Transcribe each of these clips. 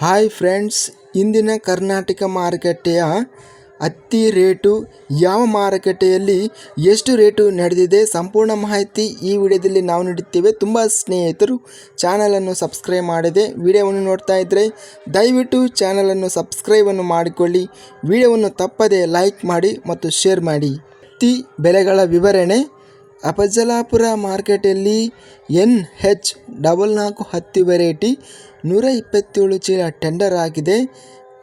Hi friends, ಇಂದಿನ ಕರ್ನಾಟಕ ಮಾರುಕಟ್ಟೆಯ ಹತ್ತಿ ರೇಟು ಯಾವ ಮಾರುಕಟ್ಟೆಯಲ್ಲಿ ಎಷ್ಟು ರೇಟು ನಡೆದಿದೆ ಸಂಪೂರ್ಣ ಮಾಹಿತಿ ಈ ವಿಡಿಯೋದಲ್ಲಿ ನಾವು ನೀಡುತ್ತೇವೆ. ತುಂಬ ಸ್ನೇಹಿತರು, ಚಾನಲನ್ನು ಸಬ್ಸ್ಕ್ರೈಬ್ ಮಾಡಿದೆ ವಿಡಿಯೋವನ್ನು ನೋಡ್ತಾ ಇದ್ದರೆ ದಯವಿಟ್ಟು ಚಾನಲನ್ನು ಸಬ್ಸ್ಕ್ರೈಬನ್ನು ಮಾಡಿಕೊಳ್ಳಿ, ವಿಡಿಯೋವನ್ನು ತಪ್ಪದೆ ಲೈಕ್ ಮಾಡಿ ಮತ್ತು ಶೇರ್ ಮಾಡಿ. ಹತ್ತಿ ಬೆಲೆಗಳ ವಿವರಣೆ ಅಫಜಲಾಪುರ ಮಾರ್ಕೆಟಲ್ಲಿ ಎನ್ ಹೆಚ್ ಡಬಲ್ ನಾಲ್ಕು ಹತ್ತಿ ವೆರೈಟಿ ನೂರ ಇಪ್ಪತ್ತೇಳು ಚೀಲ ಟೆಂಡರ್ ಆಗಿದೆ.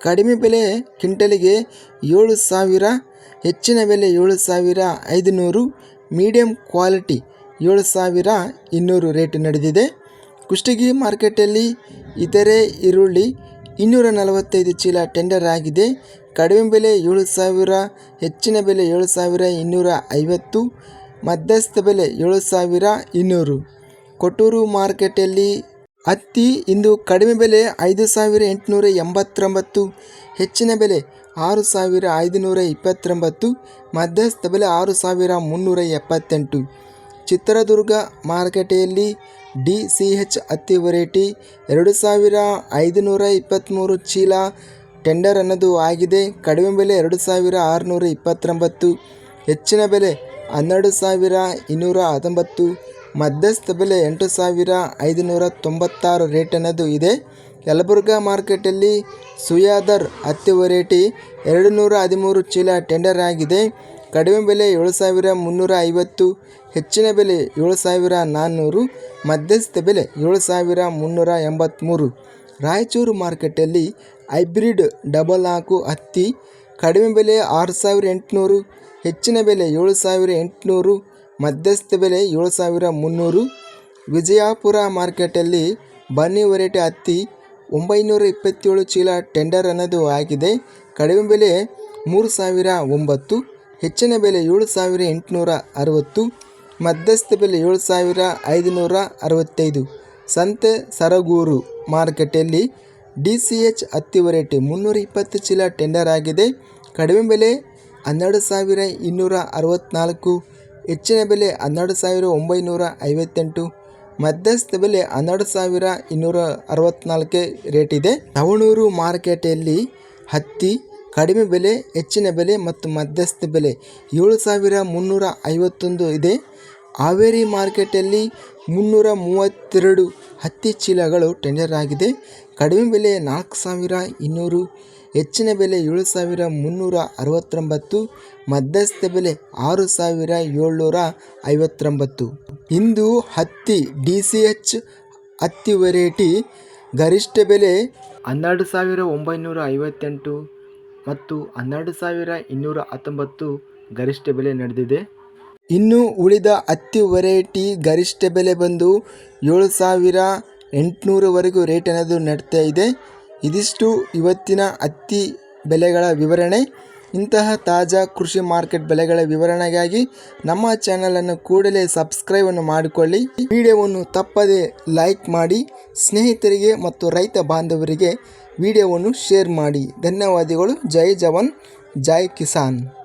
ಕಡಿಮೆ ಬೆಲೆ ಕ್ವಿಂಟಲಿಗೆ ಏಳು ಸಾವಿರ, ಹೆಚ್ಚಿನ ಬೆಲೆ ಏಳು ಸಾವಿರ ಐದುನೂರು, ಮೀಡಿಯಂ ಕ್ವಾಲಿಟಿ ಏಳು ಸಾವಿರ ಇನ್ನೂರು ರೇಟ್ ನಡೆದಿದೆ. ಕುಷ್ಟಗಿ ಮಾರ್ಕೆಟಲ್ಲಿ ಇತರೆ ಈರುಳ್ಳಿ ಇನ್ನೂರ ನಲವತ್ತೈದು ಚೀಲ ಟೆಂಡರ್ ಆಗಿದೆ. ಕಡಿಮೆ ಬೆಲೆ ಏಳು ಸಾವಿರ, ಹೆಚ್ಚಿನ ಬೆಲೆ ಏಳು ಸಾವಿರ ಇನ್ನೂರ ಐವತ್ತು ಮಧ್ಯಸ್ಥ ಬೆಲೆ ಏಳು ಸಾವಿರ ಇನ್ನೂರು ಕೊಟ್ಟೂರು ಮಾರ್ಕೆಟಲ್ಲಿ ಹತ್ತಿ ಇಂದು ಕಡಿಮೆ ಬೆಲೆ ಐದು ಸಾವಿರ ಎಂಟುನೂರ ಎಂಬತ್ತೊಂಬತ್ತು ಹೆಚ್ಚಿನ ಬೆಲೆ ಆರು ಸಾವಿರ ಐದುನೂರ ಇಪ್ಪತ್ತೊಂಬತ್ತು ಮಧ್ಯಸ್ಥ ಬೆಲೆ ಆರು ಸಾವಿರ ಮುನ್ನೂರ ಎಪ್ಪತ್ತೆಂಟು ಚಿತ್ರದುರ್ಗ ಮಾರುಕಟ್ಟೆಯಲ್ಲಿ ಡಿ ಸಿ ಎಚ್ ಹತ್ತಿ ವೆರೈಟಿ ಎರಡು ಸಾವಿರ ಐದುನೂರ ಇಪ್ಪತ್ತ್ಮೂರು ಚೀಲ ಟೆಂಡರ್ ಅನ್ನೋದು ಆಗಿದೆ. ಕಡಿಮೆ ಬೆಲೆ ಎರಡು ಸಾವಿರ ಆರುನೂರ ಇಪ್ಪತ್ತೊಂಬತ್ತು ಹೆಚ್ಚಿನ ಬೆಲೆ ಹನ್ನೆರಡು ಸಾವಿರ ಇನ್ನೂರ ಹತ್ತೊಂಬತ್ತು, ಮಧ್ಯಸ್ಥ ಬೆಲೆ ಎಂಟು ಸಾವಿರ ಐದುನೂರ ತೊಂಬತ್ತಾರು ರೇಟ್ ಅನ್ನೋದು ಇದೆ. ಯಲಬುರ್ಗಾ ಮಾರ್ಕೆಟಲ್ಲಿ ಸುಯಾದರ್ ಹತ್ತಿ ವೆರೈಟಿ ಎರಡು ನೂರ ಹದಿಮೂರು ಚೀಲ ಟೆಂಡರ್ ಆಗಿದೆ. ಕಡಿಮೆ ಬೆಲೆ ಏಳು ಸಾವಿರ ಮುನ್ನೂರ ಐವತ್ತು, ಹೆಚ್ಚಿನ ಬೆಲೆ ಏಳು ಸಾವಿರ ನಾನ್ನೂರು, ಮಧ್ಯಸ್ಥ ಬೆಲೆ ಏಳು ಸಾವಿರ ಮುನ್ನೂರ ಎಂಬತ್ತ್ಮೂರು ರಾಯಚೂರು ಮಾರ್ಕೆಟಲ್ಲಿ ಹೈಬ್ರಿಡ್ ಡಬಲ್ ಹಾಕು ಹತ್ತಿ, ಕಡಿಮೆ ಬೆಲೆ ಆರು ಸಾವಿರ ಎಂಟುನೂರು ಹೆಚ್ಚಿನ ಬೆಲೆ ಏಳು ಸಾವಿರ ಎಂಟುನೂರು, ಮಧ್ಯಸ್ಥ ಬೆಲೆ ಏಳು ಸಾವಿರ ಮುನ್ನೂರು. ವಿಜಯಪುರ ಮಾರ್ಕೆಟಲ್ಲಿ ಬನ್ನಿ ವರೈಟಿ ಹತ್ತಿ ಒಂಬೈನೂರ ಇಪ್ಪತ್ತೇಳು ಚೀಲ ಟೆಂಡರ್ ಅನ್ನೋದು ಆಗಿದೆ. ಕಡಿಮೆ ಬೆಲೆ ಮೂರು ಸಾವಿರ ಒಂಬತ್ತು, ಹೆಚ್ಚಿನ ಬೆಲೆ ಏಳು ಸಾವಿರ ಎಂಟುನೂರ ಅರವತ್ತು, ಮಧ್ಯಸ್ಥ ಬೆಲೆ ಏಳು ಸಾವಿರ ಐದುನೂರ ಅರವತ್ತೈದು. ಸಂತೆ ಸರಗೂರು ಮಾರುಕಟ್ಟೆಯಲ್ಲಿ ಡಿ ಸಿ ಎಚ್ ಹತ್ತಿ ವರೈಟಿ ಮುನ್ನೂರ ಇಪ್ಪತ್ತು ಚೀಲ ಟೆಂಡರ್ ಆಗಿದೆ. ಕಡಿಮೆ ಬೆಲೆ ಹನ್ನೆರಡು ಸಾವಿರ ಇನ್ನೂರ ಅರವತ್ತ್ನಾಲ್ಕು ಹೆಚ್ಚಿನ ಬೆಲೆ ಹನ್ನೆರಡು ಸಾವಿರ ಒಂಬೈನೂರ ಐವತ್ತೆಂಟು, ಮಧ್ಯಸ್ಥ ಬೆಲೆ ಹನ್ನೆರಡು ಸಾವಿರ ಇನ್ನೂರ ಅರವತ್ತ್ನಾಲ್ಕು ರೇಟ್ ಇದೆ ನವಣೂರು ಮಾರ್ಕೆಟಲ್ಲಿ ಹತ್ತಿ ಕಡಿಮೆ ಬೆಲೆ, ಹೆಚ್ಚಿನ ಬೆಲೆ ಮತ್ತು ಮಧ್ಯಸ್ಥ ಬೆಲೆ ಏಳು ಸಾವಿರ ಮುನ್ನೂರ ಐವತ್ತೊಂದು ಇದೆ. ಹಾವೇರಿ ಮಾರ್ಕೆಟಲ್ಲಿ ಮುನ್ನೂರ ಮೂವತ್ತೆರಡು ಹತ್ತಿ ಚೀಲಗಳು ಟೆಂಡರ್ ಆಗಿದೆ. ಕಡಿಮೆ ಬೆಲೆ ನಾಲ್ಕು ಸಾವಿರ ಇನ್ನೂರು, ಹೆಚ್ಚಿನ ಬೆಲೆ ಏಳು ಸಾವಿರ ಮುನ್ನೂರ ಅರವತ್ತೊಂಬತ್ತು, ಮಧ್ಯಸ್ಥ ಬೆಲೆ ಆರು ಸಾವಿರ ಏಳ್ನೂರ ಐವತ್ತೊಂಬತ್ತು. ಇಂದು ಹತ್ತಿ ಡಿ ಸಿ ಎಚ್ ಹತ್ತಿ ವೆರೈಟಿ ಗರಿಷ್ಠ ಬೆಲೆ ಹನ್ನೆರಡು ಸಾವಿರ ಒಂಬೈನೂರ ಐವತ್ತೆಂಟು ಮತ್ತು ಹನ್ನೆರಡು ಸಾವಿರ ಇನ್ನೂರ ಹತ್ತೊಂಬತ್ತು ಗರಿಷ್ಠ ಬೆಲೆ ನಡೆದಿದೆ. ಇನ್ನು ಉಳಿದ ಹತ್ತಿ ವೆರೈಟಿ ಗರಿಷ್ಠ ಬೆಲೆ ಬಂದು ಏಳು ಸಾವಿರ ಎಂಟುನೂರವರೆಗೂ ರೇಟ್ ಅನ್ನೋದು ನಡ್ತಾ ಇದೆ. ಇದಿಷ್ಟು ಇವತ್ತಿನ ಹತ್ತಿ ಬೆಲೆಗಳ ವಿವರಣೆ. ಇಂತಹ ತಾಜಾ ಕೃಷಿ ಮಾರ್ಕೆಟ್ ಬೆಲೆಗಳ ವಿವರಣೆಗಾಗಿ ನಮ್ಮ ಚಾನಲನ್ನು ಕೂಡಲೇ ಸಬ್ಸ್ಕ್ರೈಬನ್ನು ಮಾಡಿಕೊಳ್ಳಿ. ವಿಡಿಯೋವನ್ನು ತಪ್ಪದೇ ಲೈಕ್ ಮಾಡಿ, ಸ್ನೇಹಿತರಿಗೆ ಮತ್ತು ರೈತ ಬಾಂಧವರಿಗೆ ವಿಡಿಯೋವನ್ನು ಶೇರ್ ಮಾಡಿ. ಧನ್ಯವಾದಗಳು. ಜೈ ಜವಾನ್, ಜೈ ಕಿಸಾನ್.